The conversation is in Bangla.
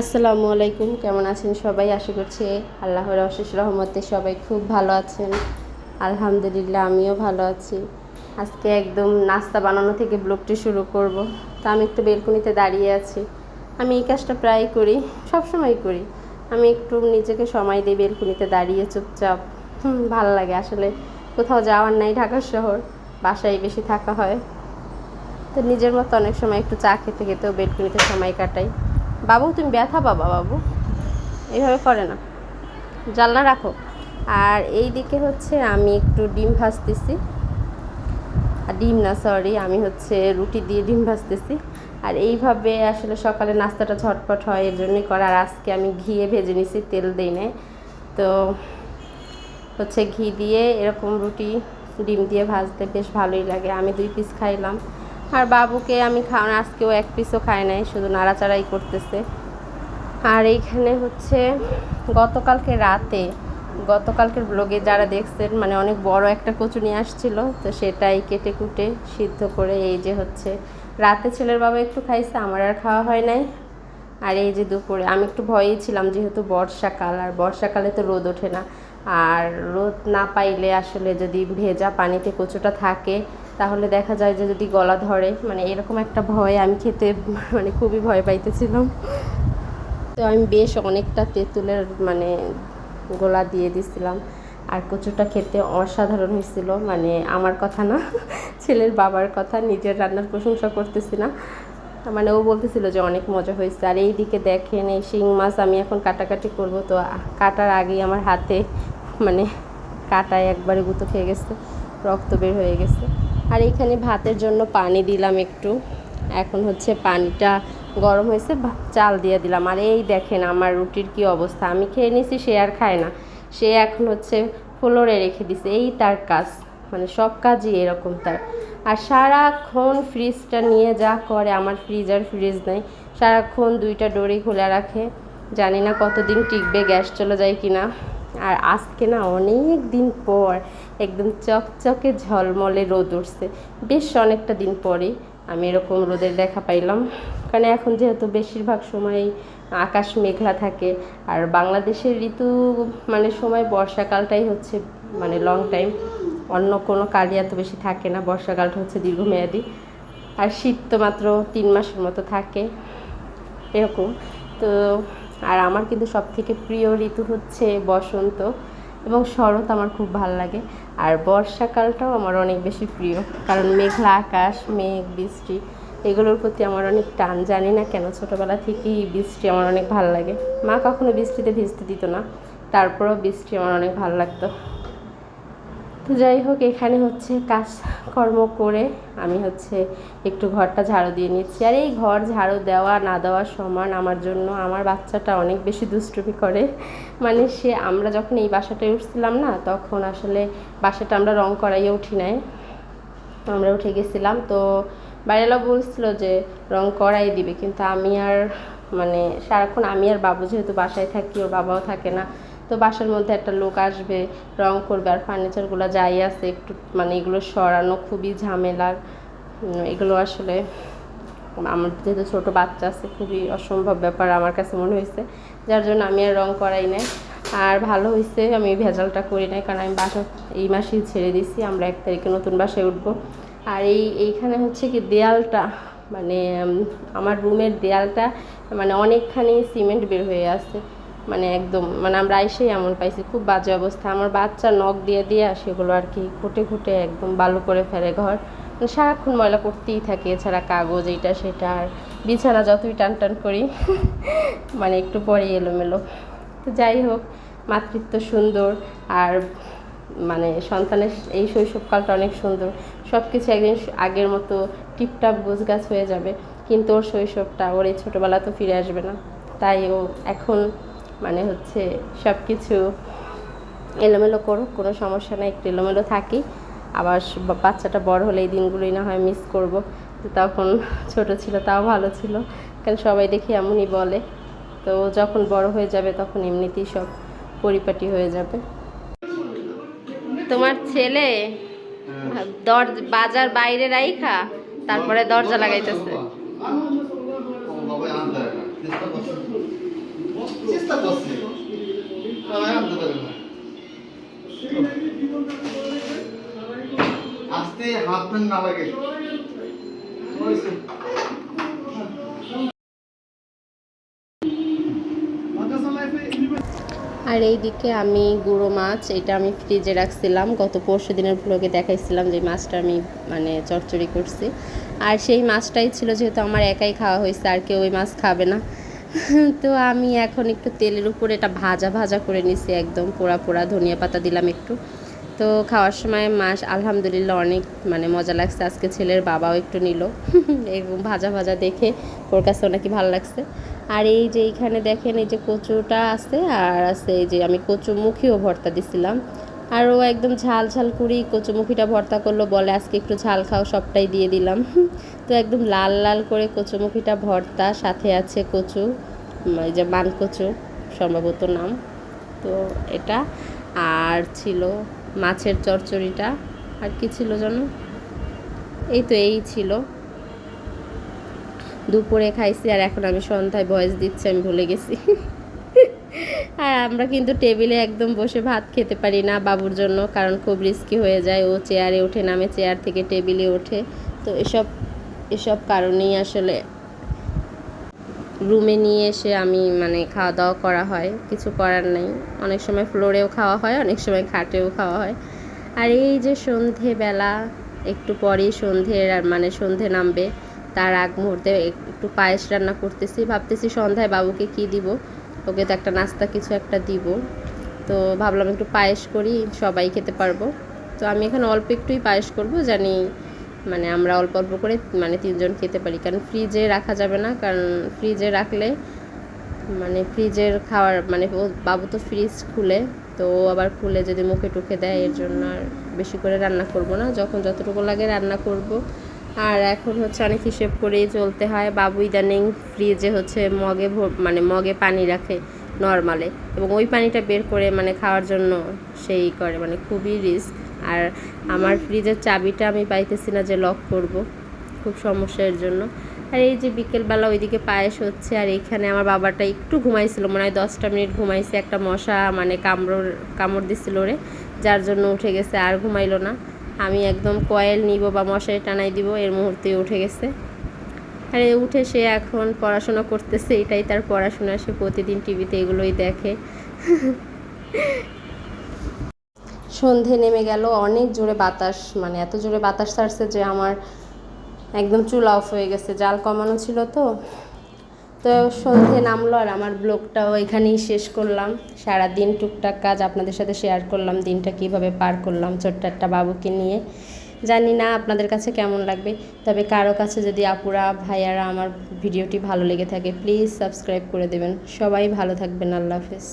আসসালামু আলাইকুম, কেমন আছেন সবাই? আশা করছি আল্লাহর অশেষ রহমতে সবাই খুব ভালো আছেন। আলহামদুলিল্লাহ, আমিও ভালো আছি। আজকে একদম নাস্তা বানানো থেকে ব্লগটি শুরু করব। তা আমি একটু বেলকুনিতে দাঁড়িয়ে আছি। আমি এই কাজটা প্রায় করি, সব সময় করি। আমি একটু নিজেকে সময় দিই বেলকুনিতে দাঁড়িয়ে চুপচাপ ভালো লাগে। আসলে কোথাও যাওয়ার নাই ঢাকা শহর, বাসায় বেশি থাকা হয়। তো নিজের মতো অনেক সময় একটু চা খেতে খেতেও বেলকুনিতে সময় কাটাই। বাবু, তুমি ব্যথা পাবা বাবু। এইভাবে করে না। জানলা রাখো। আর এই দিকে হচ্ছে আমি একটু ডিম ভাজতেছি। আর ডিম না সরি আমি হচ্ছে রুটি দিয়ে ডিম ভাজতেছি। আর এইভাবে আসলে সকালে নাস্তাটা ঝটপট হয়, এর জন্যই করা। আর আজকে আমি ঘিয়ে ভেজে নিছি, তেল দিই নাই। তো হচ্ছে ঘি দিয়ে এরকম রুটি, ডিম দিয়ে ভাজতে বেশ ভালোই লাগে। আমি দুই পিস খাইলাম। আর বাবুকে আমি খাওয়ানো আজকেও এক পিসও খায় নাই, শুধু নাড়াচাড়াই করতেছে। আর এইখানে হচ্ছে গতকালকে রাতে, গতকালকের ব্লগে যারা দেখছেন মানে অনেক বড় একটা কচু নিয়ে আসছিল, তো সেটাই কেটে কুটে সিদ্ধ করে এই যে হচ্ছে, রাতে ছেলের বাবা একটু খাইছে, আমার আর খাওয়া হয় নাই। আর এই যে দুপুরে, আমি একটু ভয়েই ছিলাম যেহেতু বর্ষাকাল, আর বর্ষাকালে তো রোদ ওঠে না। আর রোদ না পাইলে আসলে যদি ভেজা পানিতে কচুটা থাকে তাহলে দেখা যায় যে যদি গলা ধরে মানে এরকম একটা ভয় আমি খেতে মানে খুবই ভয় পাইতেছিলাম। তো আমি বেশ অনেকটা তেঁতুলের মানে গোলা দিয়ে দিছিলাম। আর কচুটা খেতে অসাধারণ হয়েছিল মানে আমার কথা না, ছেলের বাবার কথা, নিজের রান্নার প্রশংসা করতেছি না। মানে ও বলতেছিল যে অনেক মজা হয়েছে। আর এই দিকে দেখেন, এই শিং মাছ আমি এখন কাটাকাটি করব। তো কাটার আগেই আমার হাতে মানে কাটায় একবারে গুঁতো খেয়ে গেছে, রক্ত বের হয়ে গেছে। আর এইখানে ভাতের জন্য পানি দিলাম একটু। এখন হচ্ছে পানিটা গরম হয়েছে চাল দিয়ে দিলাম। আর এই দেখেন আমার রুটির কি অবস্থা। আমি খেয়ে নিছি সে আর খায় না। সে এখন হচ্ছে ফ্লোরে রেখে দিছে। এই তার কাজ। মানে সব কাজই এরকম তার। আর সারাক্ষণ ফ্রিজটা নিয়ে যা করে, আমার ফ্রিজ আর ফ্রিজ নেই। সারাক্ষণ দুইটা ডোরি খোলা রাখে। জানি না কতদিন টিকবে, গ্যাস চলে যায় কি না আর আজকে না অনেক দিন পর একদম চকচকে ঝলমলে রোদ উঠছে। বেশ অনেকটা দিন পরে আমি এরকম রোদের দেখা পাইলাম। কারণ এখন যেহেতু বেশিরভাগ সময় আকাশ মেঘলা থাকে, আর বাংলাদেশের ঋতু মানে সময় বর্ষাকালটাই হচ্ছে মানে লং টাইম অন্য কোনো কালই এত বেশি থাকে না, বর্ষাকালটা হচ্ছে দীর্ঘমেয়াদী। আর শীত তো মাত্র তিন মাসের মতো থাকে, এরকম। তো, আর আমার কিন্তু সবথেকে প্রিয় ঋতু হচ্ছে বসন্ত। এবং শরৎ আমার খুব ভালো লাগে। আর বর্ষাকালটাও আমার অনেক বেশি প্রিয়। কারণ মেঘলা আকাশ, মেঘ, বৃষ্টি, এগুলোর প্রতি আমার অনেক টান, জানি না কেন ছোটোবেলা থেকেই বৃষ্টি আমার অনেক ভালো লাগে। মা কখনো বৃষ্টিতে ভিজতে দিত না। তারপরেও বৃষ্টি আমার অনেক ভালো লাগতো। তো যাই হোক, এখানে হচ্ছে কাজকর্ম করে আমি হচ্ছে একটু ঘরটা ঝাড়ু দিয়ে নিচ্ছি। আর এই ঘর ঝাড়ু দেওয়া, না দেওয়া সমান আমার জন্য। আমার বাচ্চাটা অনেক বেশি দুষ্টুমি করে। মানে সে, আমরা যখন এই বাসাটায় উঠছিলাম না, তখন আসলে বাসাটা আমরা রং করাইয়ে উঠি নাই। আমরা উঠে গেছিলাম। তো বাইরেলা বলছিল যে, রং করাই দিবে। কিন্তু আমি আর মানে সারাক্ষণ আমি আর বাবু যেহেতু বাসায় থাকি, ওর বাবাও থাকে না। তো বাসার মধ্যে একটা লোক আসবে, রং করবে আর ফার্নিচারগুলো যাই আছে, একটু মানে এগুলো সরানো খুবই ঝামেলার। এগুলো আসলে আমার যেহেতু ছোটো বাচ্চা আছে, খুবই অসম্ভব ব্যাপার আমার কাছে মনে হয়েছে। যার জন্য আমি আর রং করাই নাই। আর ভালো হয়েছে, আমি ভেজালটা করি নাই, কারণ আমি বাসা এই মাসেই ছেড়ে দিছি আমরা এক তারিখে নতুন বাসায় উঠবো। আর এই, এইখানে হচ্ছে কি দেয়ালটা মানে আমার রুমের দেয়ালটা মানে অনেকখানি সিমেন্ট বের হয়ে আছে। মানে একদম মানে আমরা এসেই এমন পাইছি, খুব বাজে অবস্থা। আমার বাচ্চা নখ দিয়ে দিয়ে সেগুলো আর কি খুঁটে খুঁটে একদম বালু করে ফেলে ঘর। মানে সারাক্ষণ ময়লা করতেই থাকে, এছাড়া কাগজ, এইটা সেটা, আর বিছানা যতই টান টান করি মানে একটু পরে এলোমেলো। তো যাই হোক, মাতৃত্ব সুন্দর, আর মানে সন্তানের এই শৈশবকালটা অনেক সুন্দর। সব কিছু একদিন আগের মতো টিপটাপ গোছগাছ হয়ে যাবে, কিন্তু ওর শৈশবটা, ওর এই ছোটোবেলা তো ফিরে আসবে না। তাই ও এখন মানে হচ্ছে সব কিছু এলোমেলো করুক, কোনো সমস্যা নেই, একটু এলোমেলো থাকি। আবার বাচ্চাটা বড় হলে এই দিনগুলোই না হয় মিস করব। তো তখন ছোট ছিল, তাও ভালো ছিল। কারণ সবাই দেখি এমনই বলে। তো যখন বড় হয়ে যাবে তখন এমনিতেই সব পরিপাটি হয়ে যাবে। তোমার ছেলে দর বাজার বাইরে রাইখা, তারপরে দরজা লাগাইতেছে। চিন্তা করছি। আনতে পারি না। না লাগে। আর এইদিকে আমি গুঁড়ো মাছ, এটা আমি ফ্রিজে রাখছিলাম। গত পরশু দিনের ব্লগে দেখাইছিলাম যে মাছটা আমি মানে চরচড়ি করছি। আর সেই মাছটাই ছিল যেহেতু আমার একাই খাওয়া হয়েছে, আর কেউ ওই মাছ খাবে না। তো আমি এখন একটু তেলের উপরে এটা ভাজা ভাজা করে নিছি একদম পোড়া পোড়া, ধনিয়া পাতা দিলাম একটু। তো খাওয়ার সময় মাস, আলহামদুলিল্লাহ অনেক মানে মজা লাগছে। আজকে ছেলের বাবাও একটু নিল। এরকম ভাজা ভাজা দেখে ওর কাছে নাকি ভালো লাগছে। আর এই যে এইখানে দেখেন এই যে কচুটা আছে, আর আছে এই যে আমি কচু কচুমুখিও ভর্তা দিছিলাম। আর ও একদম ঝাল ঝাল করেই কচুমুখিটা ভর্তা করল, বলে আজকে একটু ঝাল খাও, সবটাই দিয়ে দিলাম। তো একদম লাল লাল করে কচুমুখিটা ভর্তা, সাথে আছে কচু এই যে মান কচু, সম্ভবত নাম। তো এটা, আর ছিল মাছের চচ্চড়িটা আর কি ছিল জানো? এই তো এই ছিল। দুপুরে খাইছি আর এখন আমি সন্ধ্যায় ভয়েস দিচ্ছি, আমি ভুলে গেছি। আর আমরা কিন্তু টেবিলে একদম বসে ভাত খেতে পারি না বাবুর জন্য, কারণ খুব রিস্কি হয়ে যায়। ও চেয়ারে ওঠে, নামে চেয়ার থেকে টেবিলে ওঠে। তো এসব এসব কারণেই আসলে রুমে নিয়ে এসে আমি মানে খাওয়া দাওয়া করা হয়। কিছু করার নেই। অনেক সময় ফ্লোরেও খাওয়া হয়, অনেক সময় খাটেও খাওয়া হয়। আর এই যে সন্ধেবেলা, একটু পরেই আর মানে সন্ধে নামবে, তার আগ মুহূর্তে একটু পায়েস রান্না করতেছি। ভাবতেছি সন্ধ্যায় বাবুকে কি দিব? ওকে তো একটা নাস্তা কিছু একটা দিব। তো ভাবলাম একটু পায়েস করি, সবাই খেতে পারব। তো আমি এখানে অল্প একটুই পায়েস করব, জানি মানে আমরা অল্প অল্প করে মানে তিনজন খেতে পারি। কারণ ফ্রিজে রাখা যাবে না, কারণ ফ্রিজে রাখলে মানে ফ্রিজের খাওয়ার মানে ও বাবু তো ফ্রিজ খুলে, তো ও আবার খুলে যদি মুখে টুখে দেয়, এর জন্য আর বেশি করে রান্না করব না। যখন যতটুকু লাগে রান্না করব। আর এখন হচ্ছে অনেক হিসেব করেই চলতে হয়। বাবু ইদানিং ফ্রিজে হচ্ছে মগে মানে মগে পানি রাখে নর্মালে এবং ওই পানিটা বের করে মানে খাওয়ার জন্য সেই করে মানে খুবই রিস্ক আর আমার ফ্রিজের চাবিটা আমি পাইতেছি না যে লক করব, খুব সমস্যার জন্য। আর এই যে বিকেলবেলা ওইদিকে পায়েস হচ্ছে আর এইখানে আমার বাবাটা একটু ঘুমাইছিল, মনে হয় দশটা মিনিট ঘুমাইছে, একটা মশা মানে কামড় কামড় দিছিল ওরে, যার জন্য উঠে গেছে, আর ঘুমাইলো না। আমি একদম কয়েল নিব বা মশারি টানাই দিব, এর মুহূর্তে উঠে গেছে। আর, উঠে সে এখন পড়াশোনা করতেছে, এটাই তার পড়াশোনা, সে প্রতিদিন টিভিতে এগুলোই দেখে। সন্ধে নেমে গেল, অনেক জোরে বাতাস মানে এত জোরে বাতাস ছাড়ছে যে আমার একদম চুল অফ হয়ে গেছে, জাল কমানো ছিল তো। তো সন্ধে নামলো আর আমার ব্লগটাও এখানেই শেষ করলাম। সারা দিন টুকটাক কাজ আপনাদের সাথে শেয়ার করলাম, দিনটা কীভাবে পার করলাম, ছোট্ট একটা বাবুকে নিয়ে। জানি না আপনাদের কাছে কেমন লাগবে, তবে কারও কাছে যদি আপুরা, ভাইয়ারা আমার ভিডিওটি ভালো লেগে থাকে প্লিজ সাবস্ক্রাইব করে দেবেন। সবাই ভালো থাকবেন, আল্লাহ হাফেজ।